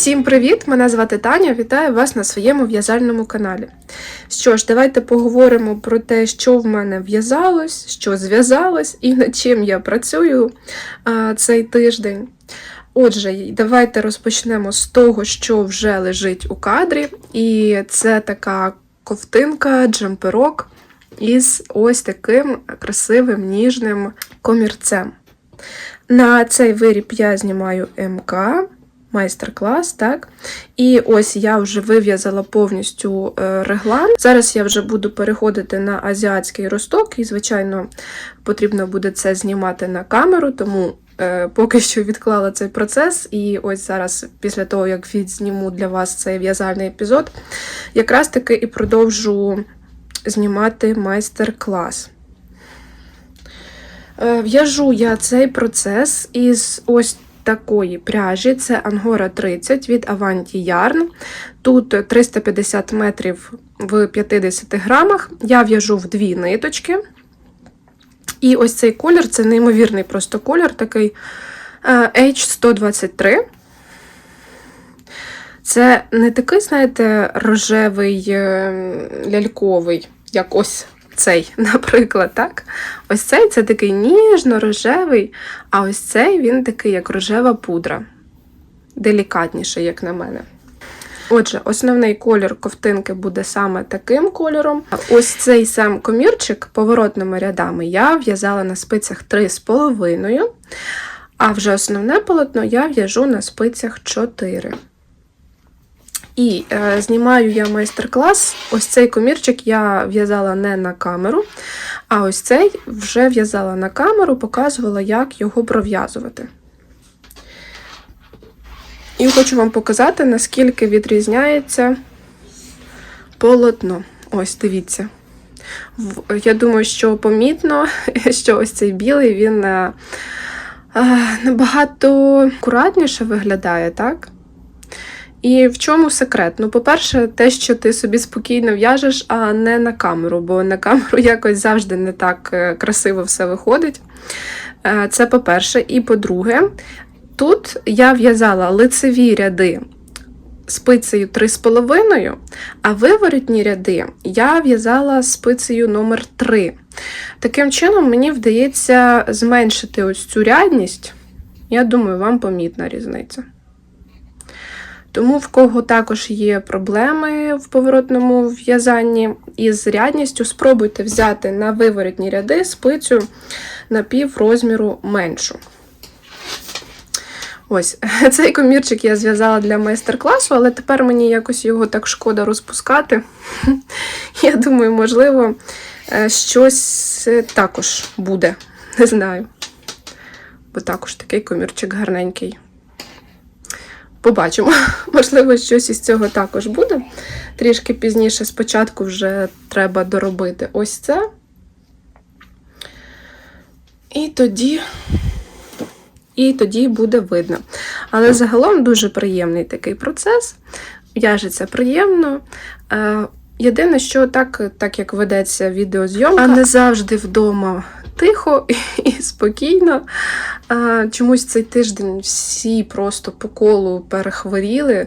Всім привіт! Мене звати Таня. Вітаю вас на своєму в'язальному каналі. Що ж, давайте поговоримо про те, що в мене в'язалось, що зв'язалось і над чим я працюю а, цей тиждень. Отже, давайте розпочнемо з того, що вже лежить у кадрі, і це така ковтинка, джемперок із ось таким красивим ніжним комірцем. На цей виріб я знімаю МК, майстер-клас, так? І ось я вже вив'язала повністю е, реглан. Зараз я вже буду переходити на азіатський росток, і, звичайно, потрібно буде це знімати на камеру, тому е, поки що відклала цей процес. І ось зараз, після того, як відзніму для вас цей в'язальний епізод, якраз таки і продовжу знімати майстер-клас. Е, В'яжу я цей процес із ось такої пряжі. Це Ангора 30 від Avanti Yarn. Тут 350 метрів в 50 грамах. Я в'яжу в дві ниточки. І ось цей колір це неймовірний просто колір, такий е, H123. Це не такий, знаєте, рожевий е, ляльковий, як ось цей, наприклад, так? Ось цей це такий ніжно-рожевий, а ось цей він такий, як рожева пудра. Делікатніший, як на мене. Отже, основний колір ковтинки буде саме таким кольором. Ось цей сам комірчик поворотними рядами я в'язала на спицях 3,5, а вже основне полотно я в'яжу на спицях 4. І е, знімаю я майстер-клас. Ось цей комірчик я в'язала не на камеру, а ось цей вже в'язала на камеру, показувала, як його пров'язувати. І хочу вам показати, наскільки відрізняється полотно. Ось, дивіться. Я думаю, що помітно, що ось цей білий він е, е, набагато акуратніше виглядає, так? І в чому секрет? Ну, по-перше, те, що ти собі спокійно в'яжеш, а не на камеру, бо на камеру якось завжди не так е, красиво все виходить. Е, Це по-перше. І по-друге, тут я в'язала лицеві ряди спицею 3,5, а виворотні ряди я в'язала спицею номер 3. Таким чином, мені вдається зменшити ось цю рядність. Я думаю, вам помітна різниця. Тому в кого також є проблеми в поворотному в'язанні із рядністю, спробуйте взяти на виворотні ряди спицю на пів розміру меншу. Ось, цей комірчик я зв'язала для майстер-класу, але тепер мені якось його так шкода розпускати. Я думаю, можливо, е, щось також буде. Не знаю. Бо також такий комірчик гарненький. Побачимо. Можливо, щось із цього також буде. Трішки пізніше, спочатку вже треба доробити ось це. І тоді, і тоді буде видно. Але загалом дуже приємний такий процес. В'яжеться приємно. Е, Єдине, що так, так як ведеться відеозйомка, а не завжди вдома тихо і спокійно. Чомусь цей тиждень всі просто по колу перехворіли.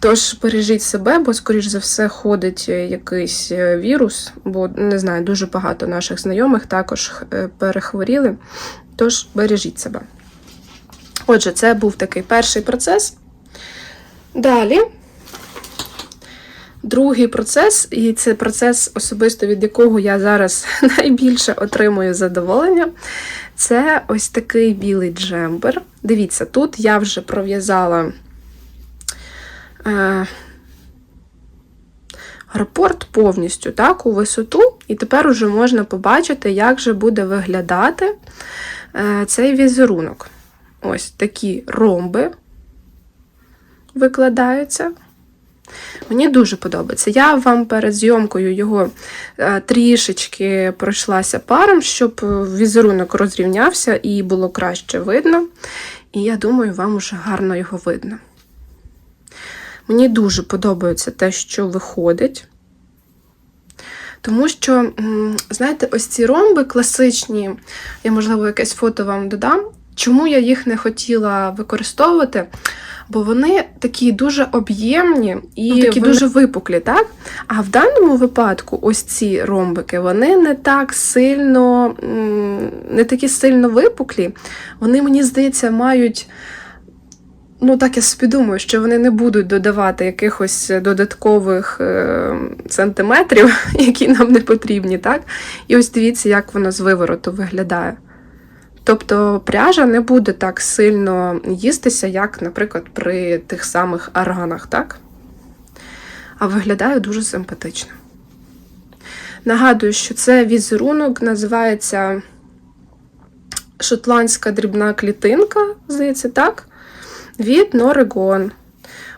Тож бережіть себе, бо, скоріш за все, ходить якийсь е, вірус, бо не знаю, дуже багато наших знайомих також е, перехворіли. Тож бережіть себе. Отже, це був такий перший процес. Далі. Другий процес, і це процес, особисто від якого я зараз найбільше отримую задоволення. Це ось такий білий джембер. Дивіться, тут я вже пров'язала е, рапорт повністю так, у висоту, і тепер уже можна побачити, як же буде виглядати е, цей візерунок. Ось такі ромби викладаються. Мені дуже подобається. Я вам перед зйомкою його е, трішечки пройшлася паром, щоб візерунок розрівнявся і було краще видно. І я думаю, вам уже гарно його видно. Мені дуже подобається те, що виходить. Тому що, знаєте, ось ці ромби класичні, я, можливо, якесь фото вам додам. Чому я їх не хотіла використовувати? Бо вони такі дуже об'ємні і Ну, такі вони- дуже випуклі, так? А в даному випадку, ось ці ромбики, вони не так сильно, не такі сильно випуклі. Вони, мені здається, мають. Ну, так я собі думаю, що вони не будуть додавати якихось додаткових е, сантиметрів, які нам не потрібні, так? І ось дивіться, як воно з вивороту виглядає. Тобто пряжа не буде так сильно їстися, як, наприклад, при тих самих арганах, так? А виглядає дуже симпатично. Нагадую, що це візерунок називається Шотландська дрібна клітинка, здається, так? Від Норегон.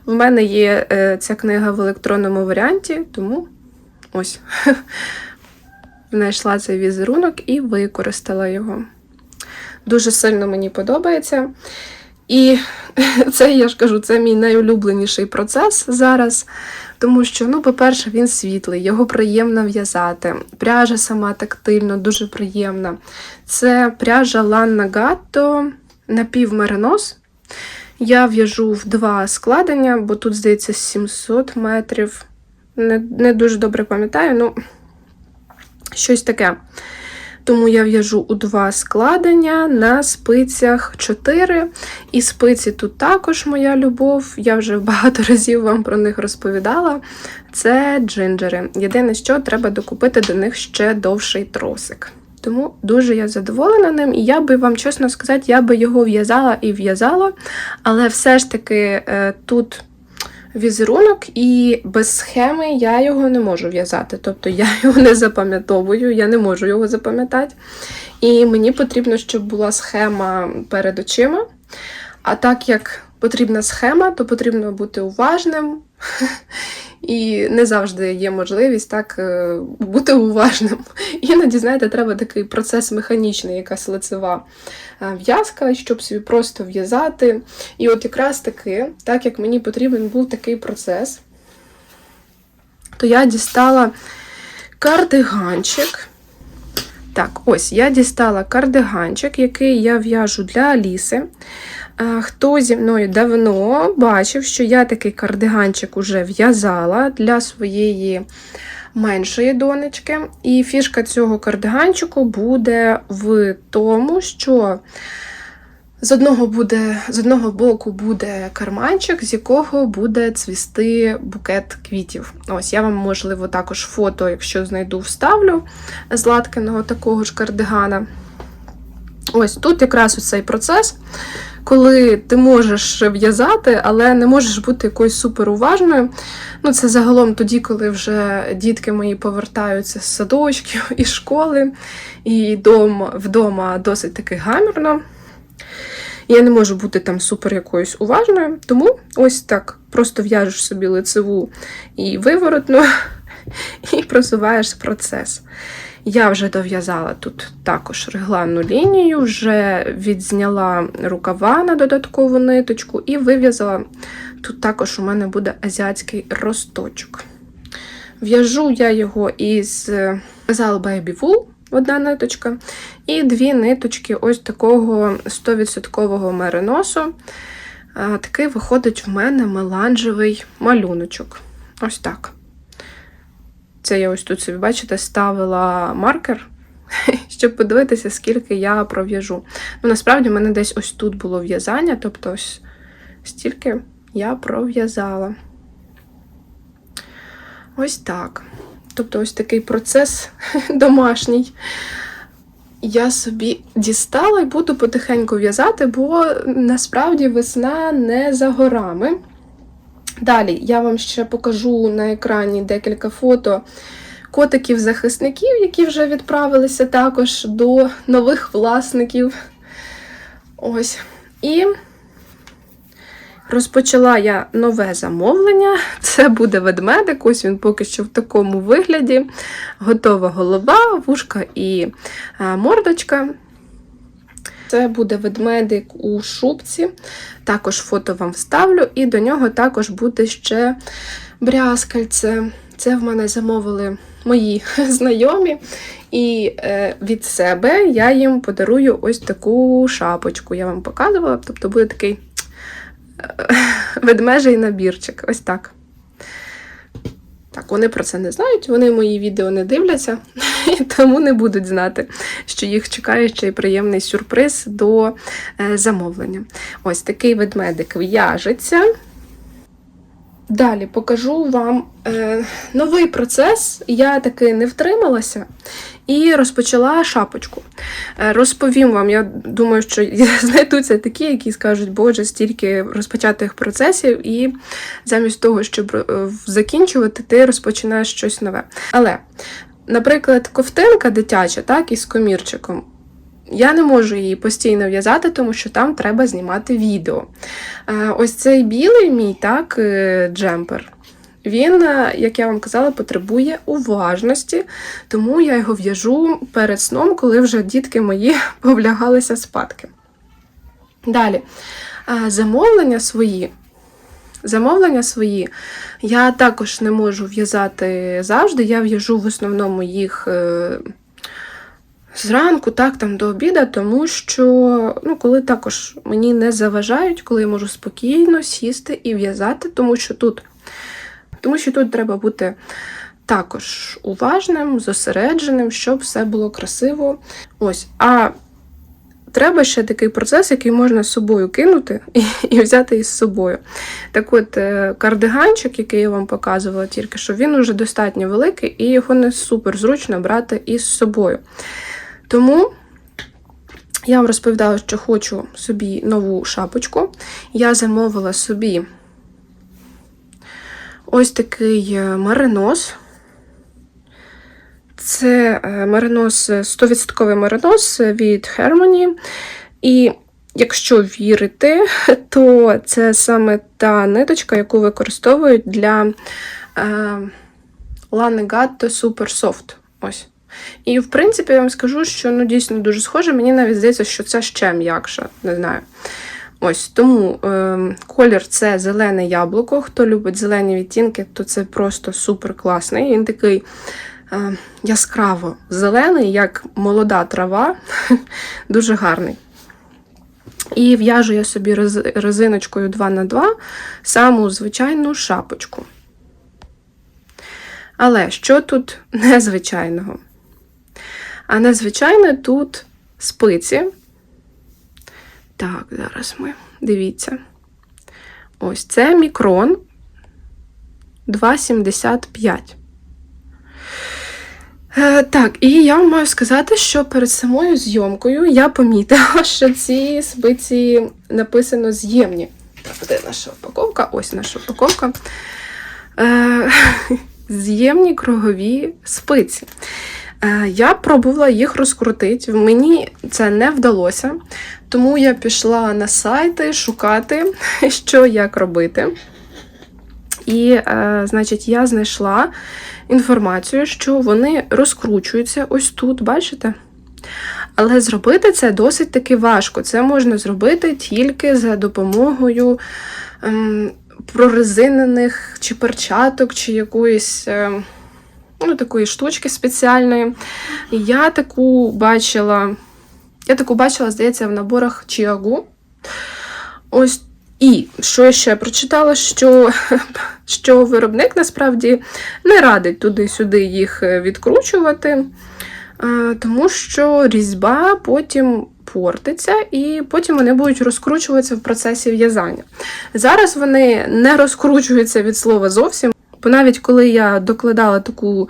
В мене є е, ця книга в електронному варіанті, тому ось знайшла цей візерунок і використала його. Дуже сильно мені подобається. І це, я ж кажу, це мій найулюбленіший процес зараз. Тому що, ну, по-перше, він світлий, його приємно в'язати. Пряжа сама тактильно, дуже приємна. Це пряжа Ланна Гатто напівмеринос. Я в'яжу в два складення, бо тут, здається, 700 метрів. Не, не дуже добре пам'ятаю, ну щось таке. Тому я в'яжу у два складення на спицях 4. І спиці тут також моя любов. Я вже багато разів вам про них розповідала. Це джинджери. Єдине, що треба докупити до них ще довший тросик. Тому дуже я задоволена ним, і я би вам чесно сказати, я би його в'язала і в'язала, але все ж таки е, тут візерунок, і без схеми я його не можу в'язати. Тобто я його не запам'ятовую, я не можу його запам'ятати. І мені потрібно, щоб була схема перед очима. А так як потрібна схема, то потрібно бути уважним. І не завжди є можливість так е, бути уважним. Іноді, знаєте, треба такий процес механічний, якась лицева е, в'язка, щоб собі просто в'язати. І от якраз таки, так як мені потрібен був такий процес, то я дістала кардиганчик. Так, ось я дістала кардиганчик, який я в'яжу для Аліси. Хто зі мною давно бачив, що я такий кардиганчик уже в'язала для своєї меншої донечки. І фішка цього кардиганчику буде в тому, що з одного, буде, з одного боку буде карманчик, з якого буде цвісти букет квітів. Ось я вам, можливо, також фото, якщо знайду, вставлю з латкиного такого ж кардигана. Ось тут якраз цей процес, коли ти можеш в'язати, але не можеш бути якоюсь суперуважною. Ну, це загалом тоді, коли вже дітки мої повертаються з садочків і школи, і дом, вдома досить таки гамірно. Я не можу бути там супер якоюсь уважною, тому ось так просто в'яжеш собі лицеву і виворотну, і просуваєш процес. Я вже дов'язала тут також регланну лінію, вже відзняла рукава на додаткову ниточку і вив'язала. Тут також у мене буде азіатський росточок. В'яжу я його із Gazal Baby Wool, одна ниточка, і дві ниточки ось такого 100% мериносу. Такий виходить в мене меланжевий малюночок. Ось так. Це я ось тут собі, бачите, ставила маркер, щоб подивитися, скільки я пров'яжу. Ну, насправді, в мене десь ось тут було в'язання, тобто ось стільки я пров'язала. Ось так. Тобто, ось такий процес домашній. Я собі дістала і буду потихеньку в'язати, бо насправді весна не за горами. Далі я вам ще покажу на екрані декілька фото котиків-захисників, які вже відправилися також до нових власників. Ось. І розпочала я нове замовлення. Це буде ведмедик. Ось він поки що в такому вигляді. Готова голова, вушка і мордочка. Це буде ведмедик у шубці. Також фото вам вставлю, і до нього також буде ще брязкальце. Це в мене замовили мої знайомі. І е, від себе я їм подарую ось таку шапочку. Я вам показувала, тобто буде такий е, ведмежий набірчик. Ось так. Так, вони про це не знають, вони мої відео не дивляться, і тому не будуть знати, що їх чекає ще й приємний сюрприз до е, замовлення. Ось такий ведмедик в'яжеться. Далі покажу вам е, новий процес. Я таки не втрималася і розпочала шапочку. Е, розповім вам, я думаю, що знайдуться такі, які скажуть, боже, стільки розпочатих процесів, і замість того, щоб е, закінчувати, ти розпочинаєш щось нове. Але, наприклад, ковтинка дитяча, так, із комірчиком. Я не можу її постійно в'язати, тому що там треба знімати відео. Е, Ось цей білий мій так, джемпер. Він, е, як я вам казала, потребує уважності, тому я його в'яжу перед сном, коли вже дітки мої повлягалися спадки. Далі, е, замовлення свої. Замовлення свої я також не можу в'язати завжди. Я в'яжу в основному їх е, зранку, так, там до обіда, тому що ну, коли також мені не заважають, коли я можу спокійно сісти і в'язати, тому що тут, тому що тут треба бути також уважним, зосередженим, щоб все було красиво. Ось. А треба ще такий процес, який можна з собою кинути і, і взяти із собою. Так от, е, кардиганчик, який я вам показувала тільки що, він уже достатньо великий і його не супер зручно брати із собою. Тому я вам розповідала, що хочу собі нову шапочку. Я замовила собі ось такий е, маринос. Це маринос, 100% маринос від Harmony. І якщо вірити, то це саме та ниточка, яку використовують для е, Lana Gatto Super Soft. Ось. І, в принципі, я вам скажу, що ну, дійсно дуже схоже. Мені навіть здається, що це ще м'якше, не знаю. Ось тому е, колір це зелене яблуко. Хто любить зелені відтінки, то це просто супер класний. Він такий е, яскраво зелений, як молода трава, дуже гарний. І в'яжу я собі рез- резиночкою 2х2 саму звичайну шапочку. Але що тут незвичайного? А незвичайне тут спиці. Так, зараз ми дивіться. Ось це мікрон 2,75. Е, так, і я вам маю сказати, що перед самою зйомкою я помітила, що ці спиці написано з'ємні. Так, де наша упаковка? Ось наша упаковка. Е, з'ємні кругові спиці. Е, Я пробувала їх розкрутити. Мені це не вдалося, тому я пішла на сайти шукати, що як робити. І, е, значить, я знайшла інформацію, що вони розкручуються ось тут, бачите? Але зробити це досить таки важко. Це можна зробити тільки за допомогою ем, прорезинених чи перчаток, чи якоїсь. ем, ну, такої штучки спеціальної. Я таку бачила, я таку бачила, здається, в наборах Чіагу. Ось і що я ще прочитала, що, що виробник насправді не радить туди-сюди їх е, відкручувати, е, тому що різьба потім портиться, і потім вони будуть розкручуватися в процесі в'язання. Зараз вони не розкручуються від слова зовсім. Бо навіть коли я докладала таку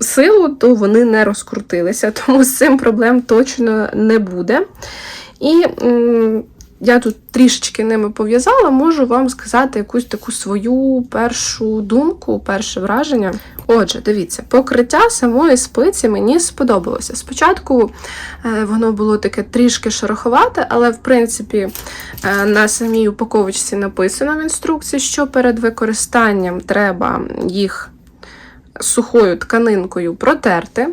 силу, то вони не розкрутилися, тому з цим проблем точно не буде. І я тут трішечки ними пов'язала, можу вам сказати якусь таку свою першу думку, перше враження. Отже, дивіться, покриття самої спиці мені сподобалося. Спочатку е, воно було таке трішки шероховате, але в принципі е, на самій упаковочці написано в інструкції, що перед використанням треба їх сухою тканинкою протерти.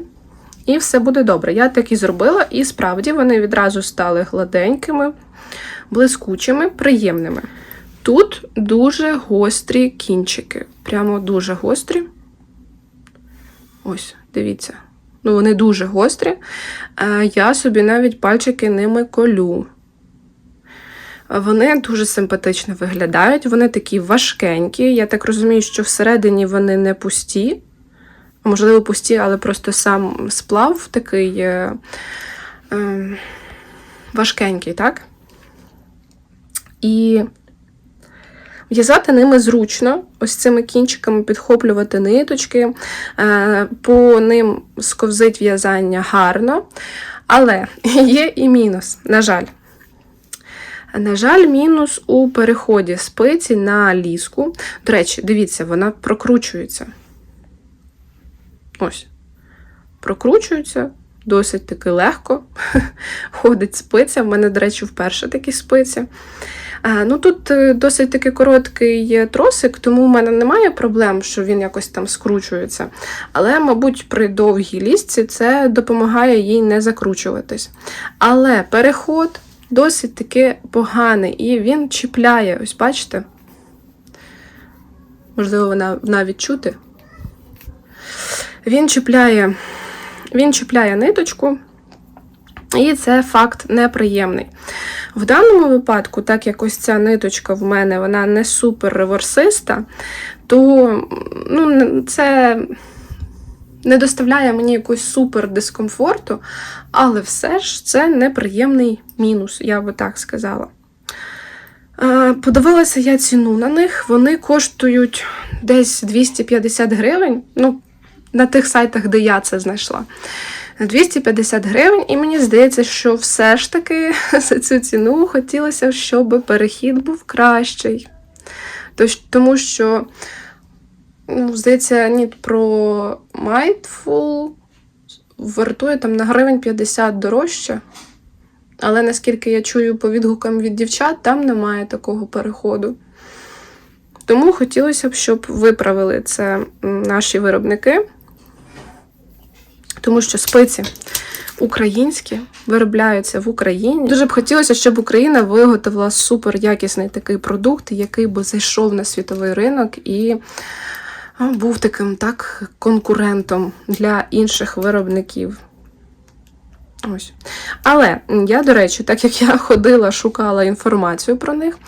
І все буде добре. Я так і зробила, і справді вони відразу стали гладенькими, блискучими, приємними. Тут дуже гострі кінчики. Прямо дуже гострі. Ось, дивіться. Ну, вони дуже гострі. Е, Я собі навіть пальчики ними колю. Вони дуже симпатично виглядають, вони такі важкенькі. Я так розумію, що всередині вони не пусті. Можливо, пусті, але просто сам сплав такий е, е, важкенький, так? І в'язати ними зручно, ось цими кінчиками підхоплювати ниточки, е, по ним сковзить в'язання гарно. Але є і мінус, на жаль. На жаль, мінус у переході спиці на ліску. До речі, дивіться, вона прокручується. Ось. Прокручується досить таки легко. Ходить спиця. В мене, до речі, вперше такі спиці. Ну Тут е, досить таки короткий тросик, тому в мене немає проблем, що він якось там скручується. Але, мабуть, при довгій лісці це допомагає їй не закручуватись. Але переход досить таки поганий, і він чіпляє, ось бачите? Можливо, вона навіть чути. Він чіпляє, він чіпляє ниточку, і це факт неприємний. В даному випадку, так як ось ця ниточка в мене вона не супер реверсиста, то ну, це не доставляє мені якогось супер дискомфорту, але все ж це неприємний мінус, я би так сказала. Е, Подивилася я ціну на них, вони коштують десь 250 гривень. Ну, на тих сайтах, де я це знайшла. 250 гривень, і мені здається, що все ж таки за цю ціну хотілося, щоб перехід був кращий. Тому що, ну, здається, ні, про Mindful вартує там на гривень 50 дорожче. Але наскільки я чую по відгукам від дівчат, там немає такого переходу. Тому хотілося б, щоб виправили це наші виробники. Тому що спиці українські виробляються в Україні. Дуже б хотілося, щоб Україна виготовила супер якісний такий продукт, який би зайшов на світовий ринок і був таким так конкурентом для інших виробників. Ось. Але я, до речі, так як я ходила, шукала інформацію про них,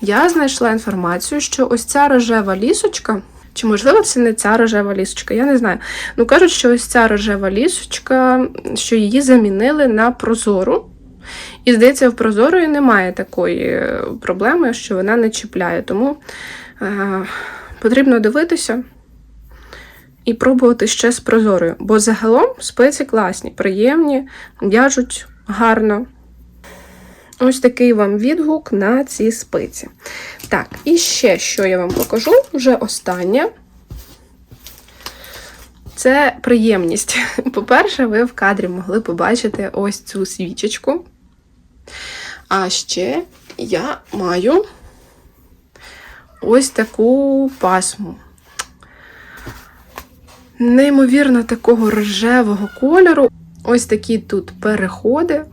я знайшла інформацію, що ось ця рожева лісочка. Чи, можливо, це не ця рожева лісочка, я не знаю. Ну, кажуть, що ось ця рожева лісочка, що її замінили на прозору. І, здається, в прозорої немає такої проблеми, що вона не чіпляє. Тому е, потрібно дивитися і пробувати ще з прозорою. Бо загалом спеці класні, приємні, в'яжуть гарно. Ось такий вам відгук на ці спиці. Так, і ще що я вам покажу, вже останнє. Це приємність. По-перше, ви в кадрі могли побачити ось цю свічечку. А ще я маю ось таку пасму. Неймовірно, такого рожевого кольору. Ось такі тут переходи.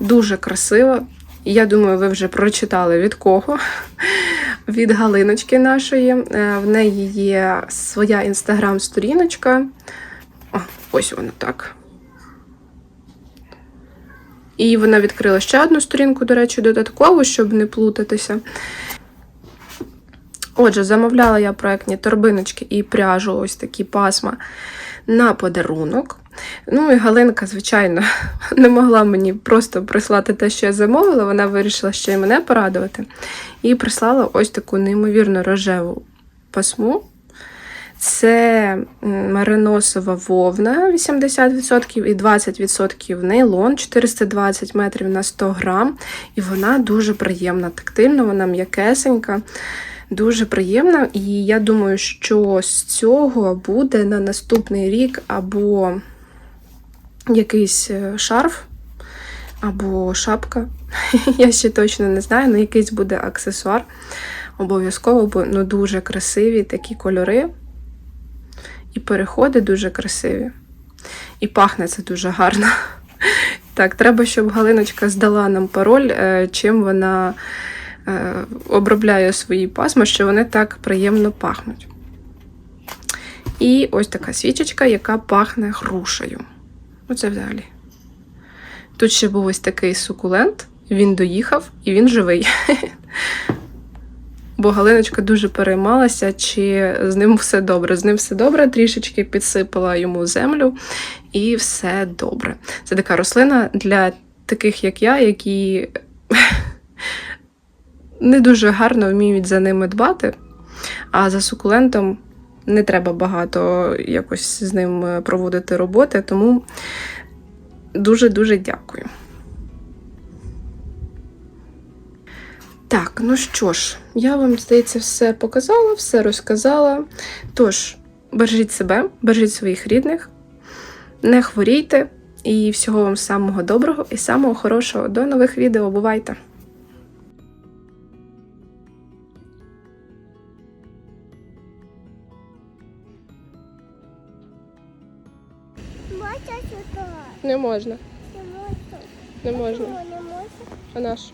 Дуже красиво. Я думаю, ви вже прочитали від кого. Від Галиночки нашої. Е, в неї є своя інстаграм-сторіночка. Ось вона так. І вона відкрила ще одну сторінку, до речі, додатково, щоб не плутатися. Отже, замовляла я проектні торбиночки і пряжу, ось такі пасма на подарунок. Ну і Галинка, звичайно, не могла мені просто прислати те, що я замовила. Вона вирішила ще й мене порадувати. І прислала ось таку неймовірно рожеву пасму. Це мариносова вовна 80% і 20% нейлон 420 метрів на 100 грам. І вона дуже приємна, тактильна, вона м'якесенька. Дуже приємна, і я думаю, що з цього буде на наступний рік або якийсь е, шарф, або шапка. Я ще точно не знаю, але якийсь буде аксесуар. Обов'язково, бо ну, дуже красиві такі кольори. І переходи дуже красиві. І пахне це дуже гарно. Так, треба, щоб Галиночка здала нам пароль, е, чим вона е, обробляє свої пасма, що вони так приємно пахнуть. І ось така свічечка, яка пахне грушею. Оце взагалі. Тут ще був ось такий сукулент, він доїхав і він живий. Бо Галиночка дуже переймалася, чи з ним все добре. З ним все добре, трішечки підсипала йому землю, і все добре. Це така рослина для таких, як я, які не дуже гарно вміють за ними дбати, а за сукулентом не треба багато якось з ним е, проводити роботи, тому дуже-дуже дякую. Так, ну що ж, я вам, здається, все показала, все розказала. Тож, бережіть себе, бережіть своїх рідних, не хворійте і всього вам самого доброго і самого хорошого. До нових відео. Бувайте! Не можна, Не можна. не можна. А наш?